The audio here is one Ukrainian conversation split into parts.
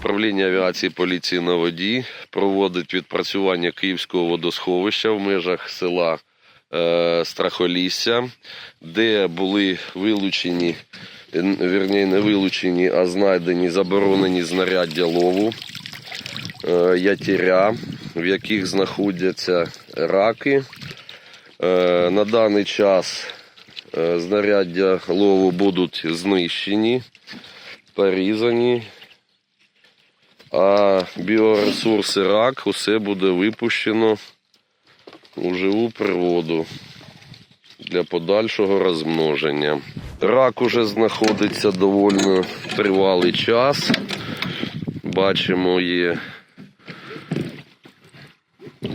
Управління авіації поліції на воді проводить відпрацювання Київського водосховища в межах села е, Страхолісся, де були вилучені, вірні, не вилучені, а знайдені заборонені знаряддя лову, е, ятіря, в яких знаходяться раки. Е, на даний час знаряддя лову будуть знищені, порізані а біоресурси рак усе буде випущено у живу природу для подальшого розмноження. Рак уже знаходиться доволі тривалий час. Бачимо, є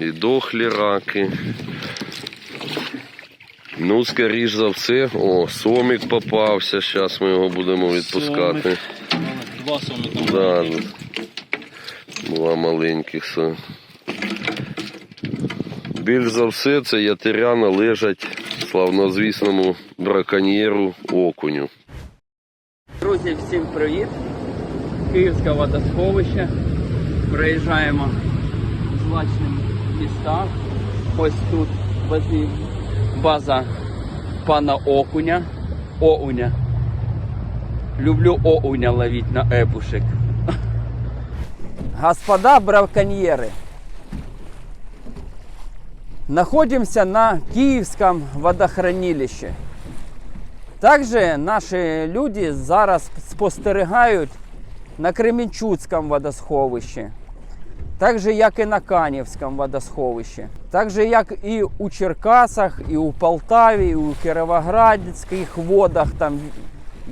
і дохлі раки. Ну, скоріш за все, о, сомік попався. Зараз ми його будемо відпускати. Два сомика. Да, два маленьких. са. Більш за все, це ятиря належать славнозвісному браконьєру окуню. Друзі, всім привіт! Київське водосховище. Проїжджаємо злачні міста. Ось тут база пана Окуня. Оуня. Люблю оуня ловить на епушек. Господа браконьеры, находимся на Киевском водохранилище. Также наші люди зараз спостерігають на Кременчуцькому водосховищі, так же як і на Канівському водосховищі, так же як і у Черкасах, і у Полтаві, і у Кіровоградських водах там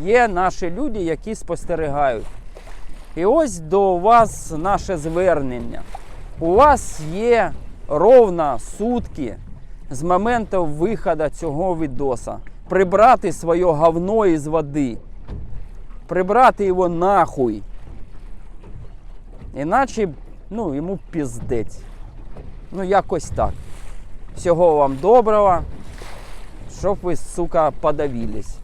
є наші люди, які спостерігають. І ось до вас наше звернення. У вас є ровно сутки з моменту виходу цього відоса. Прибрати своє говно із води. Прибрати його нахуй. Іначе ну, йому піздець. Ну, якось так. Всього вам доброго. Щоб ви, сука, подавились.